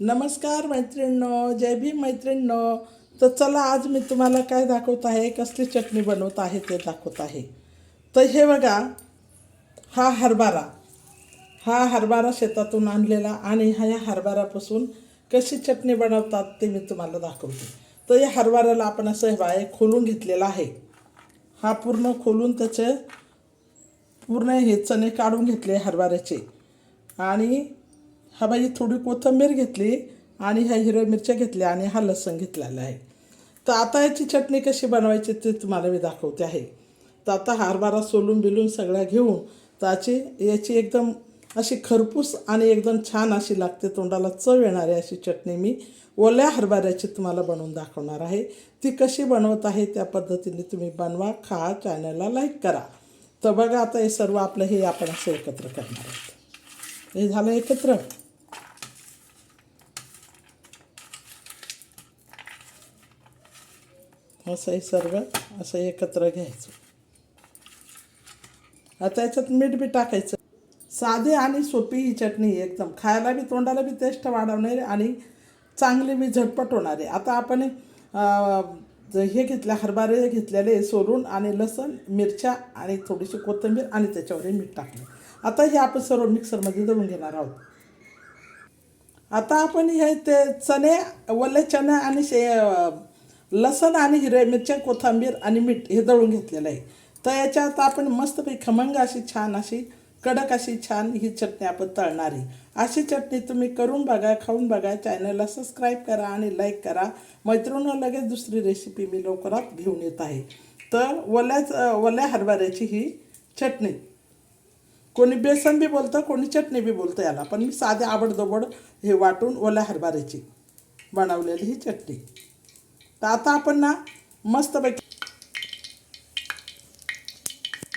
नमस्कार मैत्रिणींनो जय भीम मैत्रिणींनो. तर चला आज मी तुम्हाला काय दाखवत आहे कसली चटणी बनवत आहे ते दाखवत आहे. तर हे बघा हा हरभरा. हा हरभरा शेतातून आणलेला आणि हा या हरभऱ्यापासून कशी चटणी बनवतात ते मी तुम्हाला दाखवते. तर या हरभऱ्याला आपण असं हे बाय खोलून घेतलेला आहे. हा पूर्ण खोलून त्याचे पूर्ण हे चणे काढून घेतले हरभऱ्याचे. आणि हा बाई थोडी कोथिंबीर घेतली आणि ह्या हिरव्या मिरच्या घेतल्या आणि हा लसण घेतलेला आहे. तर आता याची चटणी कशी बनवायची ते तुम्हाला मी दाखवते आहे. तर आता हरभरा सोलून बिलून सगळ्या घेऊन त्याची याची एकदम अशी खरपूस आणि एकदम छान अशी लागते तोंडाला चव येणारी अशी चटणी मी ओल्या हरभऱ्याची तुम्हाला बनवून दाखवणार आहे. ती कशी बनवत आहे त्या पद्धतीने तुम्ही बनवा खा चॅनलला लाईक करा. तर बघा आता हे सर्व आपलं हे आपण असं एकत्र करणार आहोत. हे झालं एकत्र. असं हे सर्व असं एकत्र घ्यायचं. आता याच्यात मीठ बी टाकायचं. साधी आणि सोपी ही चटणी एकदम. खायला बी तोंडाला बी टेस्ट वाढवणारी आणि चांगली बी झटपट होणारी. आता आपण हे घेतल्या हरभरे घेतलेले सोलून आणि लसण मिरच्या आणि थोडीशी कोथिंबीर आणि त्याच्यावरही मीठ टाकलं. आता हे आपण सर्व मिक्सरमध्ये दळून घेणार आहोत. आता आपण हे ते चणे वले चणे आणि शे लसण आणि हिरव्या मिरच्या कोथिंबीर आणि मीठ हे दळून घेतलेलं आहे. तर याच्यात आपण मस्तपैकी खमंग अशी छान अशी कडक अशी छान ही चटणी आपण तळणार आहे. अशी चटणी तुम्ही करून बघा खाऊन बघा चॅनलला सबस्क्राईब करा आणि लाईक करा. मैत्रिणं लगेच दुसरी रेसिपी मी लवकरात घेऊन येत आहे. तर ओल्याच ओल्या हरभऱ्याची ही चटणी. कोणी बेसन बी बोलतं कोणी चटणी बी बोलतं याला. पण मी साधे आवडदोबड हे वाटून ओल्या हरभऱ्याची बनवलेली ही चटणी. तर आता आपण ना मस्तपैकी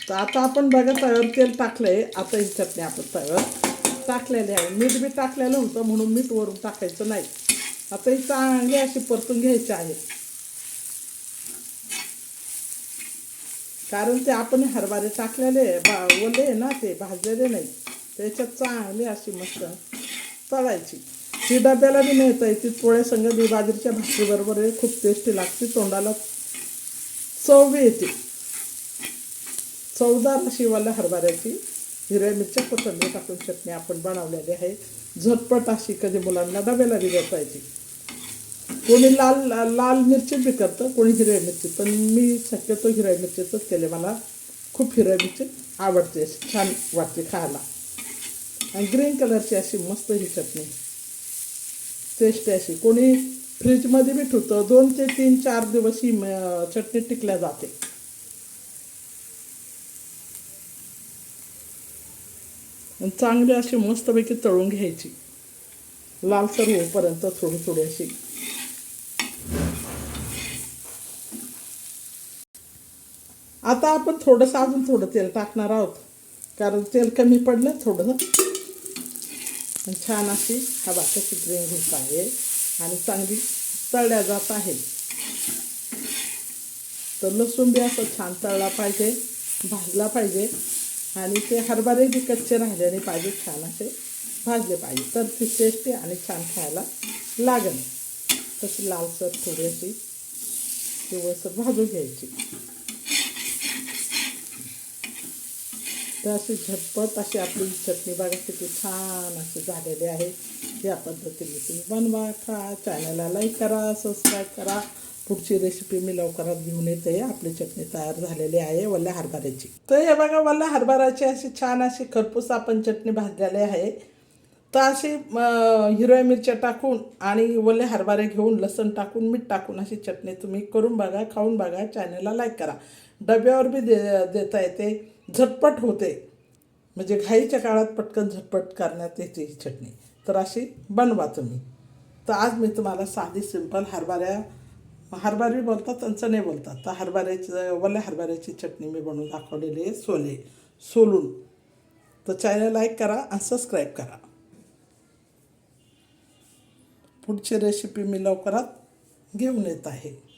तर आता आपण बघा तव्यावर तेल टाकलं आहे आता ही चटणी आपण तव्यावर टाकलेली आहे. मीठ बी टाकलेलं होतं म्हणून मीठ वरून टाकायचं नाही. आता ही चांगली अशी परतून घ्यायची आहे. कारण ते आपण हरभरे टाकलेले बा ओले ना ते भाजलेले नाही. त्याच्यात चांगली अशी मस्त तळायची. ही डब्याला बी नेता येते पोळ्या संग बी बाजरीच्या भाकरीबरोबर खूप टेस्टी लागते. तोंडाला चव बी येते. चवदार अशी वाल्या हरभऱ्याची हिरव्या मिरच्या कोथंबीर टाकून चटणी आपण बनवलेली आहे. झटपट अशी कधी मुलांना डब्याला बी देता येते. कोणी लाल लाल मिरची बी करतं कोणी हिरव्या मिरची. पण मी शक्यतो हिरव्या मिरचीचंच केले. मला खूप हिरव्या मिरची आवडते. छान वाटते खायला. आणि ग्रीन कलरची अशी मस्त ही चटणी. टेस्ट अशी. कोणी फ्रीजमध्ये बी ठेवतं. दोन ते तीन चार दिवस ही चटणी टिकल्या जाते. चांगली अशी मस्तपैकी तळून घ्यायची. लालसर होईपर्यंत थोडी थोडी अशी. आता आपण थोडंसं अजून थोडं तेल टाकणार आहोत. कारण तेल कमी पडलं थोडंसं छान अशी हवा कशी ड्रिंक होत आहे आणि चांगली तळल्या जात आहे. तर लसूण बी असं छान तळला पाहिजे भाजला पाहिजे. आणि ते हरभरे बी कच्चे राहिले नाही पाहिजे छान असे भाजले पाहिजे. तर ती टेस्टी आणि छान खायला लागेल. तशी लालसर थोडीशी अशी पिवळसर भाजून घ्यायची. तर अशी झटपट अशी आपली चटणी बघा किती छान अशी झालेली आहे. या पद्धतीने तुम्ही बनवा खा चॅनलला लाईक करा सबस्क्राईब करा. पुढची रेसिपी मी लवकरात घेऊन येते. आपली चटणी तयार झालेली आहे वल्ल्या हरभऱ्याची. तर हे बघा वल्ल्या हरभऱ्याची अशी छान अशी खरपूस आपण चटणी भाजलेली आहे. तर अशी हिरव्या मिरच्या टाकून आणि ओले हरभरे घेऊन लसण टाकून मीठ टाकून अशी चटणी तुम्ही करून बघा खाऊन बघा चॅनलला लाईक करा. डब्यावर बी दे देता येते. झटपट होते. म्हणजे घाईच्या काळात पटकन झटपट करण्यात येते ही चटणी. तर अशी बनवा तुम्ही. तर आज मी तुम्हाला साधी सिंपल हरभऱ्या हरभरे बोलतात त्यांचं नाही बोलतात. तर हरभऱ्याची वल्या हरभऱ्याची चटणी मी बनवून दाखवलेली आहे सोले सोलून. तर चॅनल लाईक करा आणि सबस्क्राईब करा. पुढची रेसिपी मी लवकरात घेऊन येत आहे.